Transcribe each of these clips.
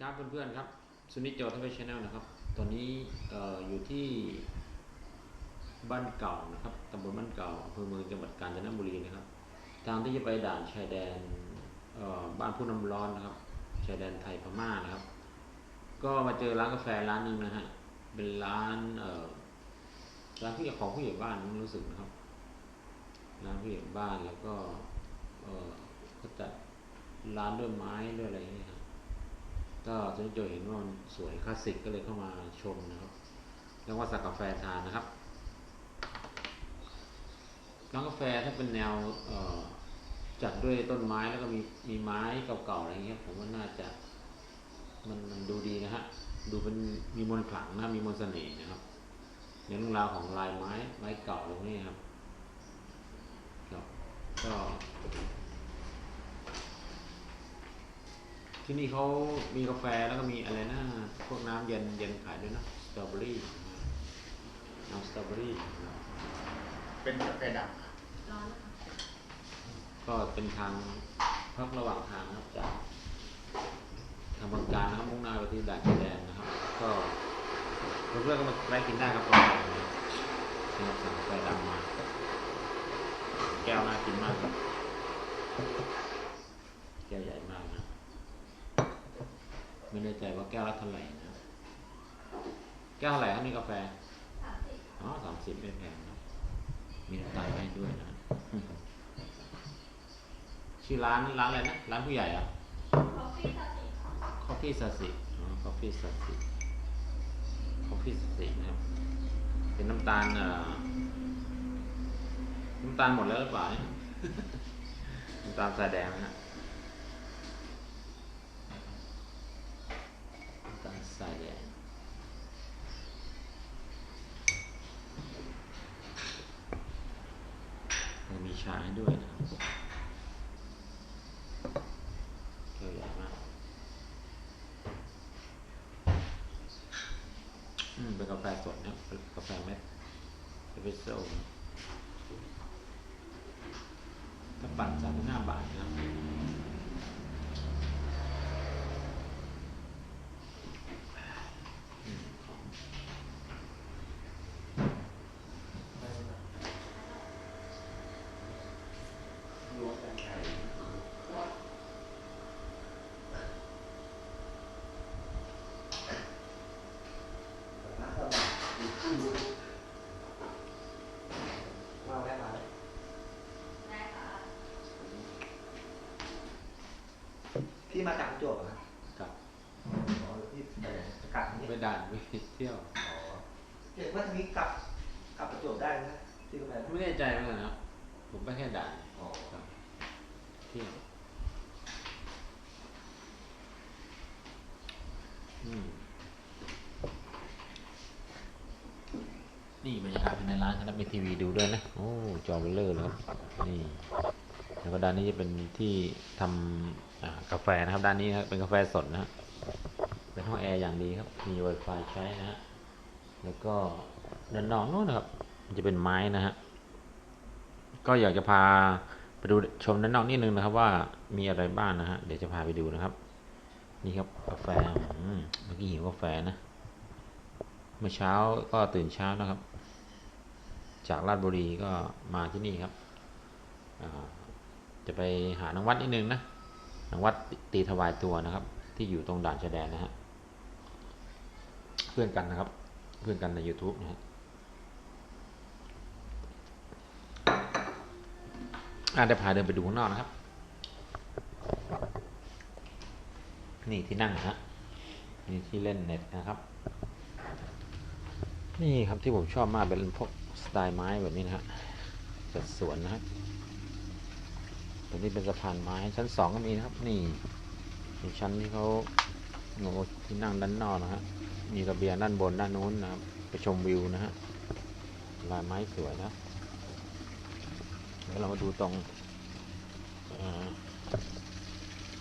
ครับเพื่อนๆครับซุนิจโจทวีชแนลนะครับ ตอนนี้ออยู่ที่บ้านเก่านะครับตำบลบ้านเก่าอำเภอเมืองจังหวัดกาญจนบุรีนะครับ ทางที่จะไปด่านชายแดนบ้านผู้นำร้อนนะครับ ชายแดนไทยพม่านะครับ ก็มาเจอร้านกาแฟร้านหนึงนะฮะเป็นร้านร้านผู้ใหญ่ของผู้ใหญ่บ้านรู้สึกนะครับร้านผู้ใหญ่บ้านแล้วก็เอ่อก็จัดร้านด้วยไม้ด้วยอะไรอย่างเงี้ย ครับก็จนโจเห็นว่ามันสวยคลาสสิกก็เลยเข้ามาชมนะครับแล้วว่าสั่งกาแฟทานนะครับร้านกาแฟถ้าเป็นแนวจัดด้วยต้นไม้แล้วก็มีมีไม้เก่าๆอะไรเงี้ยผมว่าน่าจะมันมันดูดีนะฮะดูเป็นมีมนต์ขลังนะมีมนต์เสน่ห์นะครับในเรื่องราวของลายไม้ไม้เก่าตรงนี้ครับครับก็ ที่นี่เขามีกาแฟแล้วก็มีอะไรนะพวกน้ำเย็นเย็นขายด้วยนะสตรอเบอรี่น้ำสตรอเบอรี่นะครับเป็นกาแฟดร้อนนะคะก็เป็นทางพักระหว่างทางนะครับจากทางบางการนะครับมุ่งหน้าไปที่ด่านชายแดนนะครับ ก็เพื่อนๆก็มาแวะกินได้ครับตรงนี้นะครับสั่งกาแฟดำมาแก้วน่ากินมากครับแก้วใหญ่มากนะ ไม่แน่ใจว่าแก้วละเท่าไหร่นะแก้วเท่าไหร่ครับนี่กาแฟสามสิบอ๋อสามสิบไม่แพงนะมีน้ำตาลให้ด้วยนะชื่อร้านร้านอะไรนะร้านผู้ใหญ่อะคอฟฟี่สามสิบค่ะ Coffee สัสิอ๋อ Coffee สัสิ Coffee สัสินะครับเป็นน้ำตาลเอ่อน้ำตาลหมดแล้วหรือเปล่าเนี่ยน้ำตาลสายแดงนะฮะน้ำตาลสายแดง แล้วมีชาให้ ด้วยนะครับแก้วใหญ่มากอืมเป็นกาแฟสดนะเป็นกาแฟเม็ดเอสเปรสโซ่ถ้าปั่นสามสิบห้าบาทนะครับอืมหอมำรวมกันไข่มาแวะมา ได้ค่ะ พี่มาจากประจวบเหรอครับกับอ๋อพี่ไปไหนกลับนี่ไปด่านไปเที่ยวอ๋อเดี๋ยวว่าทางนี้กลับกลับประจวบได้ไหมที่กำแพงไม่แน่ใจเหมือนกันนะครับผมไปแค่ด่านอ๋อครับเที่ยวอืมนี่บรรยากาศภายในร้านครับมีทีวีดูด้วยนะ โอ้ จอเบลเลอร์เลยครับนี่ แล้วก็ด้านนี้จะเป็นที่ทำกาแฟนะครับ ด้านนี้ครับเป็นกาแฟสดนะฮะเป็นห้องแอร์อย่างดีครับมี Wi-Fi ใช้นะฮะแล้วก็ด้านนอกนู้นนะครับจะเป็นไม้นะฮะก็อยากจะพาไปดูชมด้านนอกนิดนึงนะครับ ว่ามีอะไรบ้างนะฮะเดี๋ยวจะพาไปดูนะครับ นี่ครับกาแฟเมื่อกี้หิวกาแฟนะเมื่อเช้าก็ตื่นเช้านะครับ จากราชบุรีก็มาที่นี่ครับอ่า จะไปหานางวัดนิดนึงนะนางวัดตีถวายตัวนะครับ ที่อยู่ตรงด่านชายแดนนะฮะเพื่อนกันนะครับ เพื่อนกันใน YouTube นะฮะอาเดี๋ยวพาเดินไปดูข้างนอกนะครับ นี่ที่นั่งนะฮะนี่ที่เล่นเน็ตนะครับ นี่ครับที่ผมชอบมากเป็นพวกสไตล์ไม้แบบนี้นะฮะจัดสวนนะฮะ ตัวนี้เป็นสะพานไม้ชั้นสองก็มีนะครับ นี่มีชั้นที่เขาโง่ที่นั่งด้านนอกนะฮะมีระเบียงด้านบนด้านนู้นนะครับไปชมวิวนะฮะลายไม้สวยนะเดี๋ยวเรามาดูตรง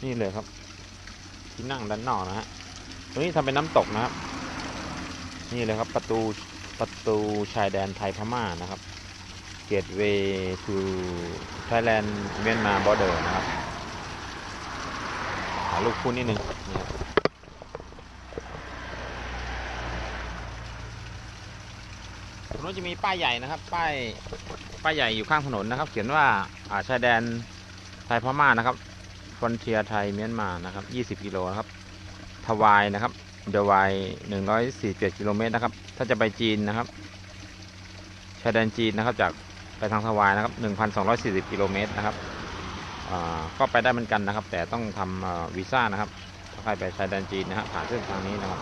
นี่เลยครับ ที่นั่งด้านนอกนะฮะตรงนี้ทำเป็นน้ำตกนะครับ นี่เลยครับประตูประตูชายแดนไทยพม่านะครับ Gateway to Thailand Myanmar Border นะครับ หาลูกคู่นิดนึงตรงนู้นจะมีป้ายใหญ่นะครับ ป้ายป้ายใหญ่อยู่ข้างถนนนะครับ เขียนว่าอาชายแดนไทยพม่านะครับฟอนเทียไทยเมียนมานะครับ20กิโลครับทวายนะครับเดวาย147กิโลเมตรนะครับ ถ้าจะไปจีนนะครับชายแดนจีนนะครับจาก ไปทางทวายนะครับ 1,240กิโลเมตรนะครับก็ไปได้เหมือนกันนะครับ แต่ต้องทำวีซ่านะครับถ้าใครไปชายแดนจีนนะฮะผ่านเส้นทางนี้นะครับ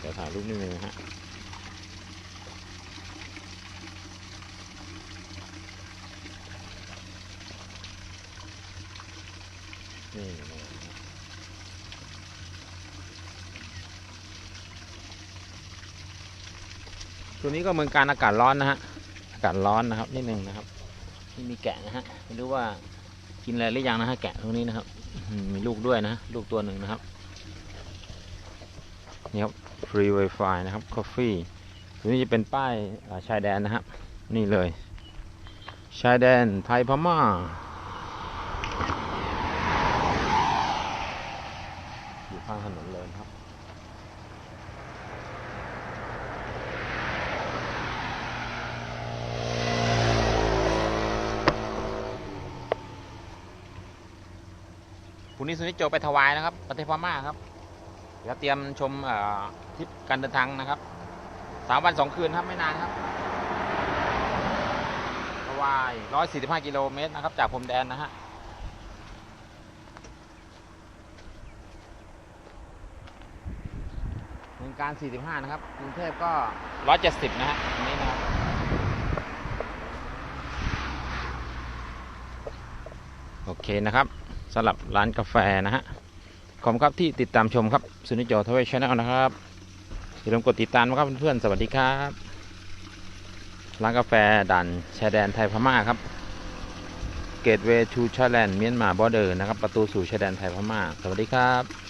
เดี๋ยวถ่ายรูปนิดนึงนะฮะนี่เลยนะครับ ตัวนี้ก็เหมืองการอากาศร้อนนะฮะ อากาศร้อนนะครับนิดนึงนะครับนี่มีแกะนะฮะ ไม่รู้ว่ากินอะไรหรือยังนะฮะแกะตรงนี้นะครับ มีลูกด้วยนะ ลูกตัวหนึ่งนะครับ นี่ครับ free wifi นะครับ coffee ตัวนี้จะเป็นป้ายชายแดนนะครับ นี่เลย ชายแดนไทยพม่าอยู่ข้างถนนเลยนะ ครับพรุ่งนี้สุนิจโจไปถวายนะครับ ประเทศพม่าครับเดี๋ยวเตรียมชมทริปการเดินทางนะครับสามวันสองคืนครับไม่นานครับถวายร้อยสี่สิบห้ากิโลเมตรนะครับ จากพรมแดนนะฮะเมืองการ45นะครับกรุงเทพก็170นะฮะตรงนี้นะครับโอเคนะครับ สำหรับร้านกาแฟนะฮะขอบคุณครับที่ติดตามชมครับสุนิจโจทเวชแนลนะครับอย่าลืมกดติดตามนะครับเพื่อนๆสวัสดีครับร้านกาแฟด่านชายแดนไทยพม่าครับเกตเวย์ทูชาแลนด์เมียนมาบอเดอร์นะครับประตูสู่ชายแดนไทยพม่าสวัสดีครับ